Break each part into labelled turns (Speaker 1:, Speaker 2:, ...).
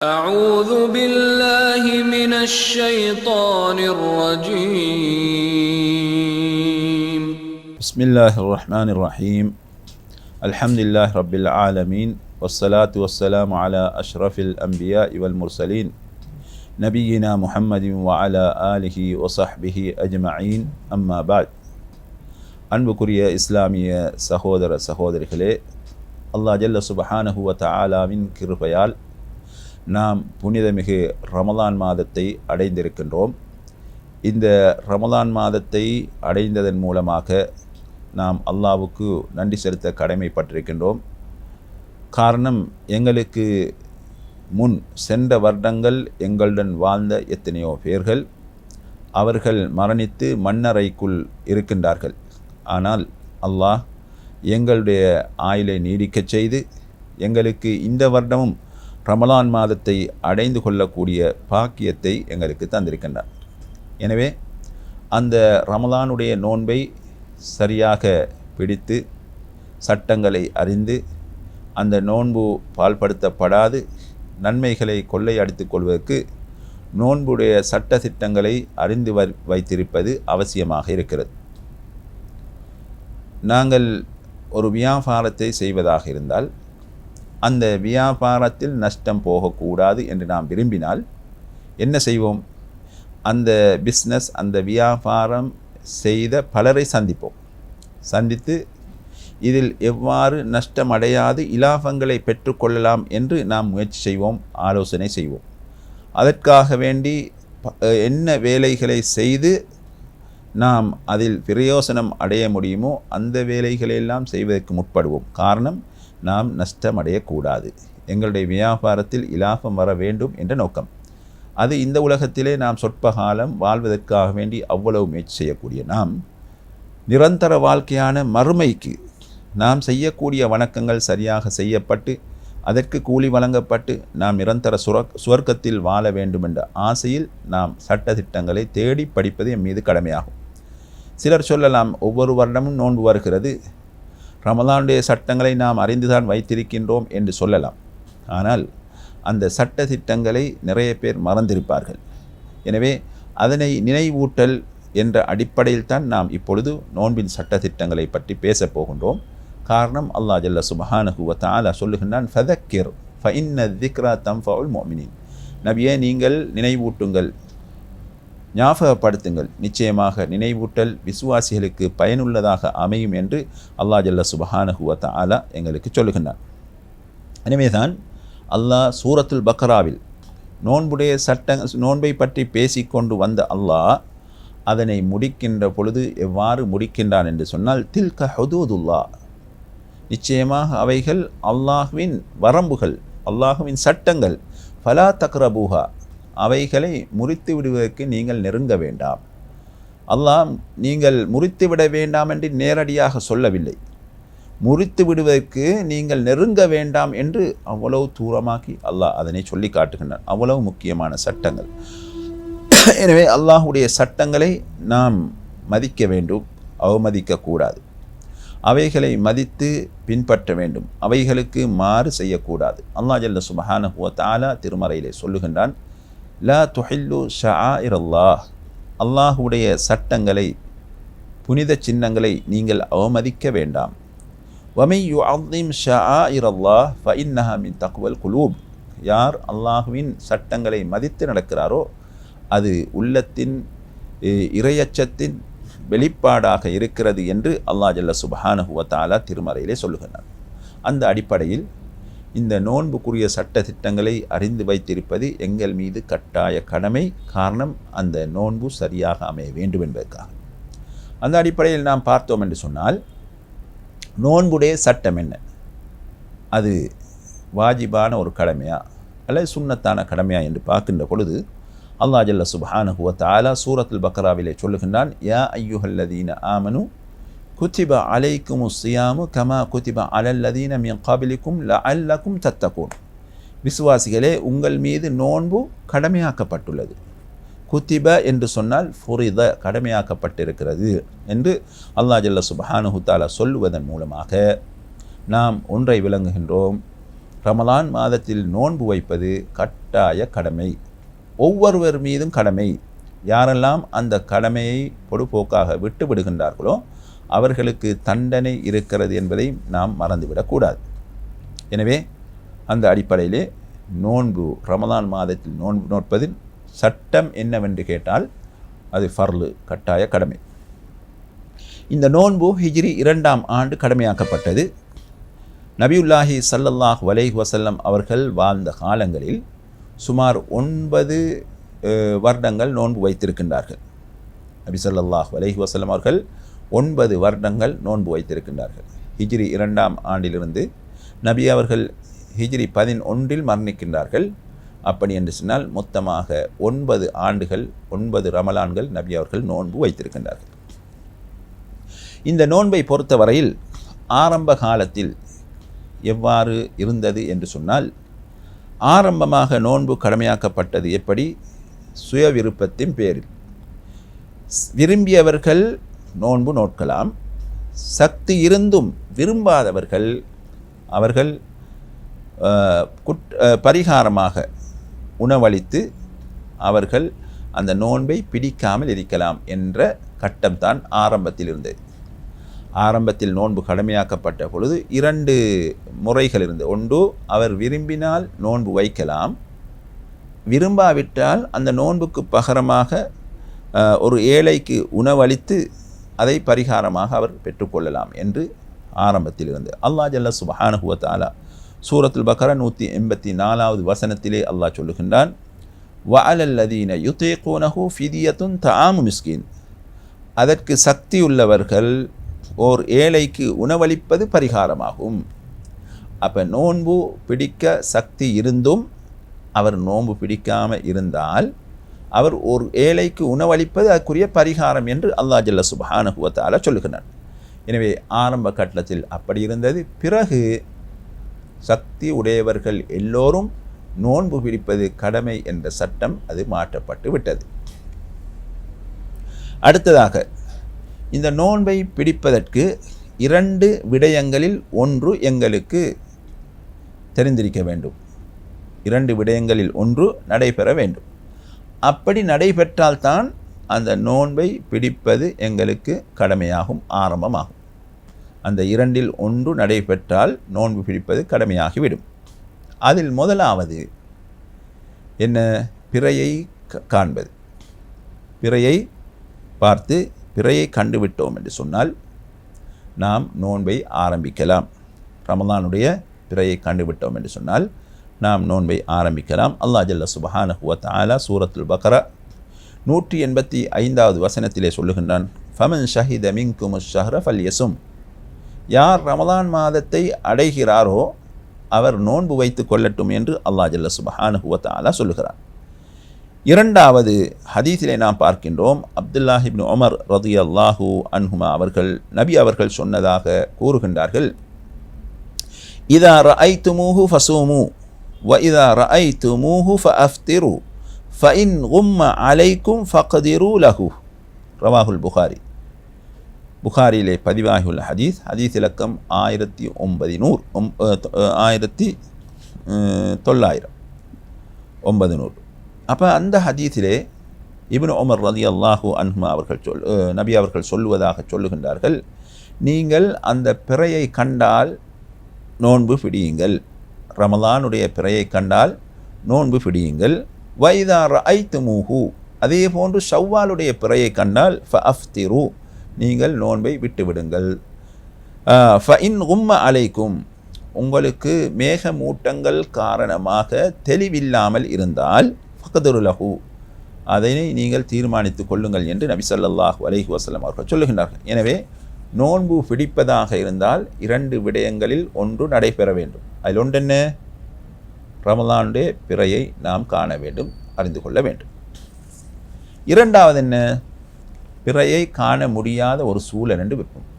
Speaker 1: أعوذ بالله من الشيطان الرجيم
Speaker 2: بسم الله الرحمن الرحيم الحمد لله رب العالمين والصلاة والسلام على أشرف الأنبياء والمرسلين نبينا محمد وعلى آله وصحبه أجمعين أما بعد அன்புக்குரிய இஸ்லாமிய சகோதர சகோதரிகளே அல்லாஹ் ஜல்ல சுபஹானஹு வ தஆலாவின் கிருபையால் நாம் புனிதமிகு ரமலான் மாதத்தை அடைந்திருக்கின்றோம். இந்த ரமலான் மாதத்தை அடைந்ததன் மூலமாக நாம் அல்லாவுக்கு நன்றி செலுத்த கடமைப்பட்டிருக்கின்றோம். காரணம் எங்களுக்கு முன் சென்ற வருடங்கள் எங்களுடன் வாழ்ந்த எத்தனையோ பேர்கள் அவர்கள் மரணித்து மண்ணறைக்குள் இருக்கின்றார்கள். ஆனால் அல்லாஹ் எங்களுடைய ஆயுளை நீடிக்கச் செய்து எங்களுக்கு இந்த வருடமும் ரமலான் மாதத்தை அடைந்து கொள்ளக்கூடிய பாக்கியத்தை எங்களுக்கு தந்திருக்கின்றார். எனவே அந்த ரமலானுடைய நோன்பை சரியாக பிடித்து சட்டங்களை அறிந்து அந்த நோன்பு பால்படுத்தப்படாது நன்மைகளை கொள்ளையடித்து கொள்வதற்கு நோன்புடைய சட்ட திட்டங்களை அறிந்து வை வைத்திருப்பது அவசியமாக இருக்கிறது. நாங்கள் ஒரு வியாபாரத்தை செய்வதாக இருந்தால் அந்த வியாபாரத்தில் நஷ்டம் போகக்கூடாது என்று நாம் விரும்பினால் என்ன செய்வோம்? அந்த பிஸ்னஸ் அந்த வியாபாரம் செய்த பலரை சந்திப்போம். சந்தித்து இதில் எவ்வாறு நஷ்டம் அடையாது இலாபங்களை பெற்றுக்கொள்ளலாம் என்று நாம் முயற்சி செய்வோம் ஆலோசனை செய்வோம். அதற்காக வேண்டி என்ன வேலைகளை செய்து நாம் அதில் பிரயோசனம் அடைய முடியுமோ அந்த வேலைகளையெல்லாம் செய்வதற்கு முற்படுவோம். காரணம் நாம் நஷ்டமடையக்கூடாது. எங்களுடைய வியாபாரத்தில் இலாபம் வர வேண்டும் என்ற நோக்கம். அது இந்த உலகத்திலே நாம் சொற்ப காலம் வாழ்வதற்காக வேண்டி அவ்வளவு முயற்சி செய்யக்கூடிய நாம் நிரந்தர வாழ்க்கையான மறுமைக்கு நாம் செய்யக்கூடிய வணக்கங்கள் சரியாக செய்யப்பட்டு அதற்கு கூலி வழங்கப்பட்டு நாம் நிரந்தர சுர சுவர்க்கத்தில் வாழ வேண்டும் என்ற ஆசையில் நாம் சட்டதிட்டங்களை தேடி படிப்பது என் மீது கடமையாகும். சிலர் சொல்லலாம் ஒவ்வொரு வருடமும் நோன்பு வருகிறது. ரமலானுடைய சட்டங்களை நாம் அறிந்துதான் வைத்திருக்கின்றோம் என்று சொல்லலாம். ஆனால் அந்த சட்ட திட்டங்களை நிறைய பேர் மறந்திருப்பார்கள். எனவே அதனை நினைவூட்டல் என்ற அடிப்படையில் தான் நாம் இப்பொழுது நோன்பின் சட்ட திட்டங்களை பற்றி பேசப் போகின்றோம். காரணம் அல்லாஹ் ஜல்ல சுபஹானஹு வ சொல்லுகின்றான் ஃபதக்கிர் ஃபஇன்ன திக்ரா தம் ஃபவுல் மோமினின் நபியே நீங்கள் நினைவூட்டுங்கள். ஞாபகப்படுத்துங்கள். நிச்சயமாக நினைவூட்டல் விசுவாசிகளுக்கு பயனுள்ளதாக அமையும் என்று அல்லா ஜல்ல சுபஹானஹுவத்த ஆலா எங்களுக்கு சொல்லுகின்றான். எனவேதான் அல்லாஹ் சூரத்துல் பக்ராவில் நோன்புடைய சட்ட நோன்பை பற்றி பேசிக்கொண்டு வந்த அல்லாஹ் அதனை முடிக்கின்ற பொழுது எவ்வாறு முடிக்கின்றான் என்று சொன்னால் தில்க ஹதூதுல்லா நிச்சயமாக அவைகள் அல்லாஹ்வின் வரம்புகள் அல்லாஹுவின் சட்டங்கள். ஃபலா தக்ரபூஹா. அவைகளை முறித்து விடுவதற்கு நீங்கள் நெருங்க வேண்டாம். அல்லாஹ் நீங்கள் முறித்து விட வேண்டாம் என்று நேரடியாக சொல்லவில்லை. முறித்து விடுவதற்கு நீங்கள் நெருங்க வேண்டாம் என்று அவ்வளவு தூரமாக்கி அல்லாஹ் அதனை சொல்லி காட்டுகின்றான். அவ்வளவு முக்கியமான சட்டங்கள். எனவே அல்லாஹுடைய சட்டங்களை நாம் மதிக்க வேண்டும் அவமதிக்கக்கூடாது அவைகளை மதித்து பின்பற்ற வேண்டும். அவைகளுக்கு மாறு செய்யக்கூடாது அல்லாஹ் ஜல்ல சுபஹானஹு வ தாலா திருமறையிலே சொல்லுகின்றான் லா துஹில்லு ஷஆஇர் அல்லாஹ் அல்லாஹுடைய சட்டங்களை புனித சின்னங்களை நீங்கள் அவமதிக்க வேண்டாம். வமை யு அظிம் ஷஆஇர் அல்லாஹ் ஃபஇன்னஹா மின் தகவல் குலூப் யார் அல்லாஹுவின் சட்டங்களை மதித்து நடக்கிறாரோ அது உள்ளத்தின் இறையச்சத்தின் இரையச்சத்தின் வெளிப்பாடாக இருக்கிறது என்று அல்லாஹ் ஜல்ல சுபஹானஹுவத்தாலா திருமறையிலே சொல்லுகிறார் அந்த அடிப்படையில் இந்த நோன்புக்குரிய சட்ட திட்டங்களை அறிந்து வைத்திருப்பது எங்கள் மீது கட்டாய கடமை. காரணம் அந்த நோன்பு சரியாக அமைய வேண்டும் என்பதற்காக. அந்த அடிப்படையில் நாம் பார்த்தோம் என்று சொன்னால் நோன்புடைய சட்டம் என்ன? அது வாஜிபான ஒரு கடமையா? அல்லது சுண்ணத்தான கடமையா என்று பார்க்கின்ற பொழுது அல்லாஹ் ஜல்ல சுப்ஹானஹு தாலா சூரத்துல் பக்ராவிலே சொல்லுகின்றான் யா ஐயுஹல்லதீன ஆமனு குத்திப அலைக்கும் சியாமு கமா குத்திப அலல்லதீன மின் காபிலிக்கும் ல அல்லக்கும் தத்தகூன் விசுவாசிகளே உங்கள் மீது நோன்பு கடமையாக்கப்பட்டுள்ளது குத்திப என்று சொன்னால் ஃபுரித கடமையாக்கப்பட்டிருக்கிறது என்று அல்லா ஜல்ல சுப்ஹானஹு சொல்லுவதன் மூலமாக நாம் ஒன்றை விளங்குகின்றோம் ரமலான் மாதத்தில் நோன்பு வைப்பது கட்டாய கடமை ஒவ்வொருவர் மீதும் கடமை யாரெல்லாம் அந்த கடமையை பொடுபோக்காக விட்டு விடுகின்றார்களோ அவர்களுக்கு தண்டனை இருக்கிறது என்பதை நாம் மறந்துவிடக்கூடாது. எனவே அந்த அடிப்படையிலே நோன்பு ரமதான் மாதத்தில் நோன்பு நோட்பதில் சட்டம் என்னவென்று கேட்டால் அது ஃபர்லு கட்டாய கடமை. இந்த நோன்பு ஹிஜ்ரி இரண்டாம் ஆண்டு கடமையாக்கப்பட்டது. நபியுல்லாஹி சல்லல்லாஹ் அலைஹி வசல்லம் அவர்கள் வாழ்ந்த காலங்களில் சுமார் ஒன்பது வருடங்கள் நோன்பு வைத்திருக்கின்றார்கள். நபி சல்லாஹ் வலைஹ் வசல்லம் அவர்கள் ஒன்பது வருடங்கள் நோன்பு வைத்திருக்கின்றார்கள். ஹிஜ்ரி இரண்டாம் ஆண்டிலிருந்து நபி அவர்கள் ஹிஜ்ரி பதினொன்றில் மரணிக்கின்றார்கள். அப்படி என்று சொன்னால் மொத்தமாக ஒன்பது ஆண்டுகள் ஒன்பது ரமலான்கள் நபி அவர்கள் நோன்பு வைத்திருக்கின்றார்கள். இந்த நோன்பை பொறுத்தவரையில் ஆரம்ப காலத்தில் எவ்வாறு இருந்தது என்று சொன்னால் ஆரம்பமாக நோன்பு கடமையாக்கப்பட்டது எப்படி? சுய விருப்பத்தின் பேரில். விரும்பியவர்கள் நோன்பு நோட்கலாம். சக்தி இருந்தும் விரும்பாதவர்கள் அவர்கள் குட் பரிகாரமாக உணவளித்து அவர்கள் அந்த நோன்பை பிடிக்காமல் இருக்கலாம் என்ற கட்டம்தான் ஆரம்பத்தில் இருந்தது ஆரம்பத்தில் நோன்பு கடமையாக்கப்பட்ட பொழுது இரண்டு முறைகள் இருந்து ஒன்று அவர் விரும்பினால் நோன்பு வைக்கலாம். விரும்பாவிட்டால் அந்த நோன்புக்கு பகரமாக ஒரு ஏழைக்கு உணவளித்து அதை பரிகாரமாக அவர் பெற்றுக்கொள்ளலாம் என்று ஆரம்பத்தில் இருந்து அல்லாஹ் ஜல்ல சுபஹானஹு சூரத்துல் பக்கர நூற்றி எண்பத்தி நாலாவது வசனத்திலே அல்லாஹ் சொல்லுகின்றான் வஅலல்லதீன யுதீகூனஹு ஃபிதியத்துன் தஆமு மிஸ்கின். அதற்கு சக்தி உள்ளவர்கள் ஓர் ஏழைக்கு உணவளிப்பது பரிகாரமாகும். அப்போ நோன்பு பிடிக்க சக்தி இருந்தும் அவர் நோன்பு பிடிக்காமல் இருந்தால் அவர் ஒரு ஏழைக்கு உணவளிப்பது அதுக்குரிய பரிகாரம் என்று அல்லா ஜல்ல சுப்ஹானஹு சொல்லுகிறார் எனவே ஆரம்ப கட்டத்தில் அப்படி இருந்தது. பிறகு சக்தி உடையவர்கள் எல்லோரும் நோன்பு பிடிப்பது கடமை என்ற சட்டம் அது மாற்றப்பட்டு விட்டது. அடுத்ததாக இந்த நோன்பை பிடிப்பதற்கு இரண்டு விடயங்களில் ஒன்று எங்களுக்கு தெரிந்திருக்க வேண்டும். இரண்டு விடயங்களில் ஒன்று நடைபெற வேண்டும். அப்படி நடைபெற்றால்தான் அந்த நோன்பை பிடிப்பது எங்களுக்கு கடமையாகும் ஆரம்பமாகும். அந்த இரண்டில் ஒன்று நடைபெற்றால் நோன்பு பிடிப்பது கடமையாகிவிடும். அதில் முதலாவது என்ன? பிறையை காண்பது. பிறையை பார்த்து பிறையை கண்டுவிட்டோம் என்று சொன்னால் நாம் நோன்பை ஆரம்பிக்கலாம். ரமதானுடைய பிறையை கண்டுவிட்டோம் என்று சொன்னால் நாம் நோன்பை ஆரம்பிக்கலாம். அல்லா ஜல்ல சுபஹானஹு வ சூரத்துல் பக்ரா நூற்றி எண்பத்தி ஐந்தாவது வசனத்திலே சொல்லுகின்றான். ஃபமன் ஷஹித மின்கும் ஷஹ்ர ஃபல்யசும். யார் ரமலான் மாதத்தை அடைகிறாரோ அவர் நோன்பு வைத்து கொள்ளட்டும் என்று அல்லா ஜல்ல சுபஹானஹு வ சொல்லுகிறார். இரண்டாவது ஹதீஸிலே நாம் பார்க்கின்றோம். அப்துல்லாஹிப்னு ஒமர் ரதி அல்லாஹு அன்ஹுமா அவர்கள் நபி அவர்கள் சொன்னதாக கூறுகின்றார்கள். இதா ரஐத்துமூஹு ஃபசூமு. வ இதா ரஐத்துமூஹு ஃபஅஃப்திரு ஃபஇன் கும்ம அலைக்கும் ஃபக்திரு லஹு ரவாஹுல் புகாரி புகாரியிலே பதிவாகியுள்ள ஹதீஸ் ஹதீஸ் இலக்கம் ஆயிரத்தி ஒன்பது நூறு ஒம் அஹ் தொ- அஹ் ஆயிரத்தி அஹ் தொள்ளாயிரம் ஒன்பது நூறு அப்போ அந்த ஹதீஸிலே இப்னு உமர் ரதி அல்லாஹூ அன்ஹுமா அவர்கள் சொல் அஹ் நபி அவர்கள் சொல்லுவதாக சொல்லுகின்றார்கள் நீங்கள் அந்த பிறையை கண்டால் நோன்பு பிடியுங்கள் ரமலானுடைய பிறையை கண்டால் நோன்பு பிடியுங்கள். வைதார ஐத்து மூஹு அதே போன்று ஷவ்வாலுடைய பிறையை கண்டால் ஃப அஃப்திரு நீங்கள் நோன்பை விட்டுவிடுங்கள். ஃப இன் உம்ம அலைக்கும். உங்களுக்கு மேகமூட்டங்கள் காரணமாக தெளிவில்லாமல் இருந்தால் ஃபகதுரு லஹு. அதனை நீங்கள் தீர்மானித்துக் கொள்ளுங்கள் என்று நபி ஸல்லல்லாஹு அலைஹி வசலம் அவர்கள் சொல்லுகின்றார்கள். எனவே நோன்பு பிடிப்பதாக இருந்தால் இரண்டு விடயங்களில் ஒன்று நடைபெற வேண்டும். அதில் ஒன்று என்ன ரமலானுடைய பிறையை நாம் காண வேண்டும் அறிந்து கொள்ள வேண்டும். இரண்டாவது என்ன? பிறையை காண முடியாத ஒரு சூழல் என்று வைப்போம்.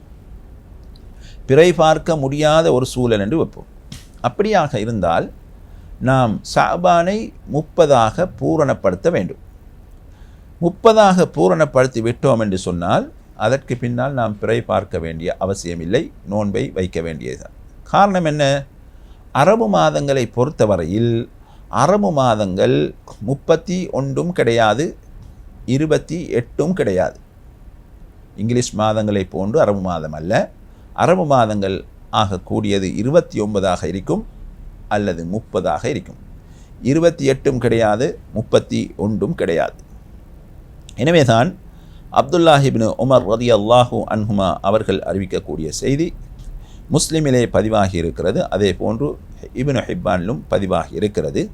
Speaker 2: பிறை பார்க்க முடியாத ஒரு சூழல் என்று வைப்போம். அப்படியாக இருந்தால் நாம் சாபானை முப்பதாக பூரணப்படுத்த வேண்டும். முப்பதாக பூரணப்படுத்தி விட்டோம் என்று சொன்னால் அதற்கு பின்னால் நாம் பிறை பார்க்க வேண்டிய அவசியமில்லை நோன்பை வைக்க வேண்டியதுதான். காரணம் என்ன? அரபு மாதங்களை பொறுத்தவரையில் அரபு மாதங்கள் முப்பத்தி ஒன்றும் கிடையாது இருபத்தி எட்டும் கிடையாது. இங்கிலீஷ் மாதங்களை போன்று அரபு மாதம் அல்ல. அரபு மாதங்கள் ஆகக்கூடியது இருபத்தி ஒன்பதாக இருக்கும் அல்லது முப்பதாக இருக்கும். இருபத்தி எட்டும் கிடையாது முப்பத்தி ஒன்றும் கிடையாது. எனவேதான் அப்துல்லாஹிபின் உமர் ரதி அல்லாஹூ அன்ஹுமா அவர்கள் அறிவிக்கக்கூடிய செய்தி முஸ்லிமிலே பதிவாகி இருக்கிறது. அதே போன்று இபின் ஹிப்பானிலும் பதிவாகி இருக்கிறது.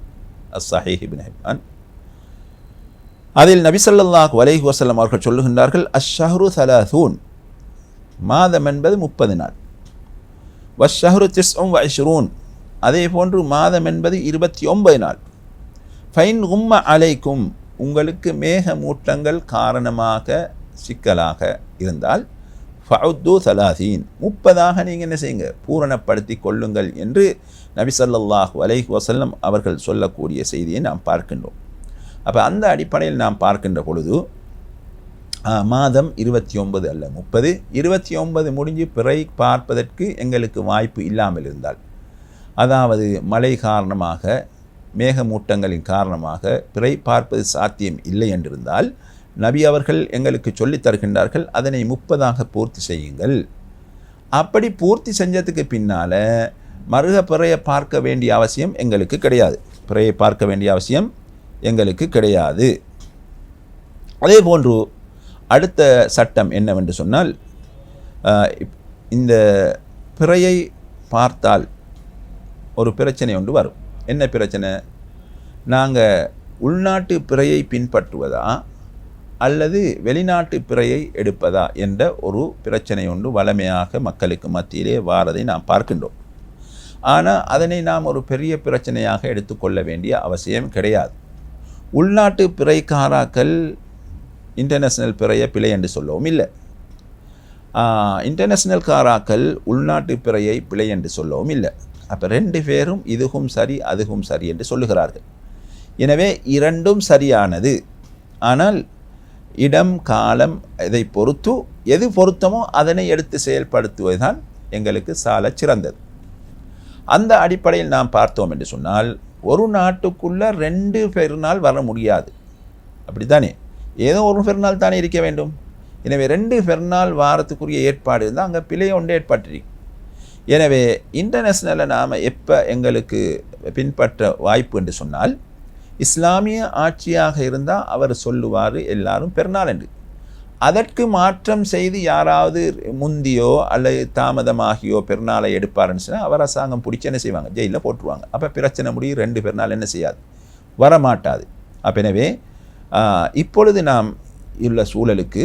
Speaker 2: அஸ்ஸஹீஹ் இபின் ஹிப்பான். அதில் நபிசல்லாஹ் அலைஹி வஸல்லம் அவர்கள் சொல்லுகின்றார்கள் அஷ்ஷஹரு சலாசூன் மாதம் என்பது முப்பது நாள். வஷ்ஷஹரு திஸ்உம் வஷ்ரூன் அதே போன்று மாதம் என்பது இருபத்தி ஒன்பது நாள். ஃபைன் உம்ம அலைக்கும். உங்களுக்கு மேகமூட்டங்கள் காரணமாக சிக்கலாக இருந்தால் ஃபவுத்து சலாசீன். முப்பதாக நீங்கள் என்ன செய்யுங்க? பூரணப்படுத்தி கொள்ளுங்கள் என்று நபி ஸல்லல்லாஹு அலைஹி அவர்கள் சொல்லக்கூடிய செய்தியை நாம் பார்க்கின்றோம். அப்போ அந்த அடிப்படையில் நாம் பார்க்கின்ற பொழுது மாதம் இருபத்தி ஒன்பது அல்ல முப்பது. இருபத்தி ஒன்பது முடிஞ்சு பிறை பார்ப்பதற்கு எங்களுக்கு வாய்ப்பு இல்லாமல் இருந்தால் அதாவது மழை காரணமாக மேகமூட்டங்களின் காரணமாக பிறை பார்ப்பது சாத்தியம் இல்லை என்றிருந்தால் நபி அவர்கள் எங்களுக்கு சொல்லித் தருகின்றார்கள் அதனை முப்பதாக பூர்த்தி செய்யுங்கள். அப்படி பூர்த்தி செஞ்சதுக்கு பின்னால் மருக பிறையை பார்க்க வேண்டிய அவசியம் எங்களுக்கு கிடையாது. பிறையை பார்க்க வேண்டிய அவசியம் எங்களுக்கு கிடையாது. அதே போன்று அடுத்த சட்டம் என்னவென்று சொன்னால் இப்- இந்த பிறையை பார்த்தால் ஒரு பிரச்சனை ஒன்று வரும். என்ன பிரச்சனை? நாங்கள் உள்நாட்டு பிறையை பின்பற்றுவதா? அல்லது வெளிநாட்டு பிறையை எடுப்பதா? என்ற ஒரு பிரச்சனை ஒன்று வளமையாக மக்களுக்கு மத்தியிலே வாரதை நாம் பார்க்கின்றோம். ஆனால் அதனை நாம் ஒரு பெரிய பிரச்சனையாக எடுத்துக்கொள்ள வேண்டிய அவசியம் கிடையாது. உள்நாட்டு பிறைக்காராக்கள் இன்டர்நேஷ்னல் பிறையை பிழை என்று சொல்லவும். இல்லை. இன்டர்நேஷ்னல் காராக்கள் உள்நாட்டு பிறையை பிழை என்று சொல்லவும். இல்லை. அப்போ ரெண்டு பேரும் இதுவும் சரி அதுவும் சரி என்று சொல்லுகிறார்கள். எனவே இரண்டும் சரியானது. ஆனால் இடம் காலம் இதை பொறுத்து எது பொருத்தமோ அதனை எடுத்து செயல்படுத்துவது தான் எங்களுக்கு சால சிறந்தது. அந்த அடிப்படையில் நாம் பார்த்தோம் என்று சொன்னால் ஒரு நாட்டுக்குள்ளே ரெண்டு பெருநாள் வர முடியாது. அப்படித்தானே? ஏதோ ஒரு பெருநாள் தானே இருக்க வேண்டும். எனவே ரெண்டு பெருநாள் வாரத்துக்குரிய ஏற்பாடு இருந்தால் அங்கே பிழை ஒன்று ஏற்பட்டிருக்கு எனவே இன்டர்நேஷ்னலை நாம் எப்போ எங்களுக்கு பின்பற்ற வாய்ப்பு என்று சொன்னால் இஸ்லாமிய ஆட்சியாக இருந்தால் அவர் சொல்லுவார் எல்லாரும் பெருநாள் என்று. அதற்கு மாற்றம் செய்து யாராவது முந்தியோ அல்லது தாமதமாகியோ பெருநாளை எடுப்பாருன்னு சொன்னால் அவர் அரசாங்கம் பிடிச்சி என்ன செய்வாங்க? ஜெயிலில் போட்டுருவாங்க. அப்போ பிரச்சனை முடியும் ரெண்டு பெருநாள் என்ன செய்யாது? வரமாட்டாது. அப்போ எனவே இப்பொழுது நாம் உள்ள சூழலுக்கு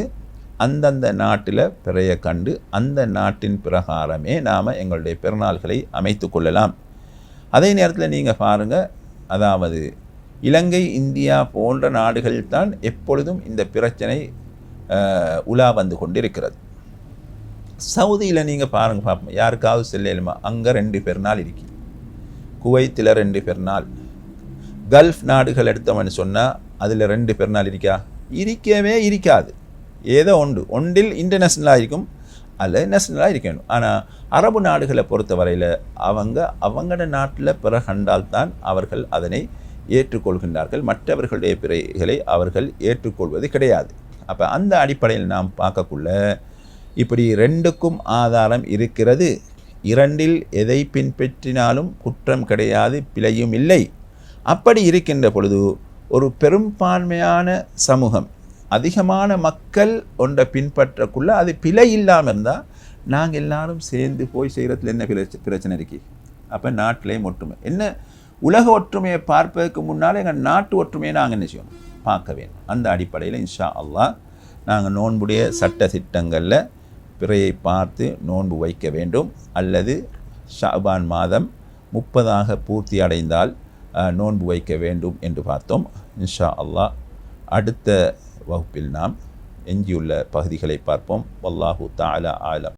Speaker 2: அந்தந்த நாட்டில் பிறைய கண்டு அந்த நாட்டின் பிரகாரமே நாம் எங்களுடைய பிறநாள்களை அமைத்து கொள்ளலாம். அதே நேரத்தில் நீங்கள் பாருங்கள் அதாவது இலங்கை இந்தியா போன்ற நாடுகள் தான் எப்பொழுதும் இந்த பிரச்சனை உலா வந்து கொண்டிருக்கிறது. சவுதியில் நீங்கள் பாருங்கள் பார்ப்போம் யாருக்காவது செல்லலுமா அங்கே ரெண்டு பெருநாள் இருக்கு. குவைத்தில் ரெண்டு பெருநாள். கல்ஃப் நாடுகள் எடுத்தவன் சொன்னால் அதில் ரெண்டு பெருநாள் இருக்கா? இருக்கவே இருக்காது. ஏதோ ஒன்று. ஒன்றில் இன்டர்நேஷ்னலாக இருக்கும் அல்ல நேஷ்னலாக இருக்கணும் ஆனால் அரபு நாடுகளை பொறுத்தவரையில் அவங்க அவங்களோட நாட்டில் பிற கண்டால்தான் அவர்கள் அதனை ஏற்றுக்கொள்கின்றார்கள். மற்றவர்களுடைய பிறைகளை அவர்கள் ஏற்றுக்கொள்வது கிடையாது. அப்போ அந்த அடிப்படையில் நாம் பார்க்கக்குள்ள இப்படி ரெண்டுக்கும் ஆதாரம் இருக்கிறது. இரண்டில் எதை பின்பற்றினாலும் குற்றம் கிடையாது பிழையும் இல்லை. அப்படி இருக்கின்ற பொழுது ஒரு பெரும்பான்மையான சமூகம் அதிகமான மக்கள் ஒன்றை பின்பற்றக்குள்ள அது பிழை இல்லாமல் இருந்தால் நாங்கள் எல்லாரும் சேர்ந்து போய் செய்கிறதுல என்ன பிரச்ச- பிரச்சனை இருக்கு? அப்போ நாட்டிலேயும் ஒற்றுமை. என்ன உலக ஒற்றுமையை பார்ப்பதற்கு முன்னால் எங்கள் நாட்டு ஒற்றுமையை நாங்கள் என்ன செய்யணும்? பார்க்க வேண்டும். அந்த அடிப்படையில் இன்ஷா அல்லாஹ் நாங்கள் நோன்புடைய சட்ட திட்டங்களில் பிறையை பார்த்து நோன்பு வைக்க வேண்டும். அல்லது ஷாபான் மாதம் முப்பதாக பூர்த்தி அடைந்தால் நோன்பு வைக்க வேண்டும் என்று பார்த்தோம். இன்ஷா அல்லாஹ் அடுத்த வகுப்பில் நாம் எஞ்சியுள்ள பகுதிகளை பார்ப்போம் வல்லாஹு தஆலா ஆலம்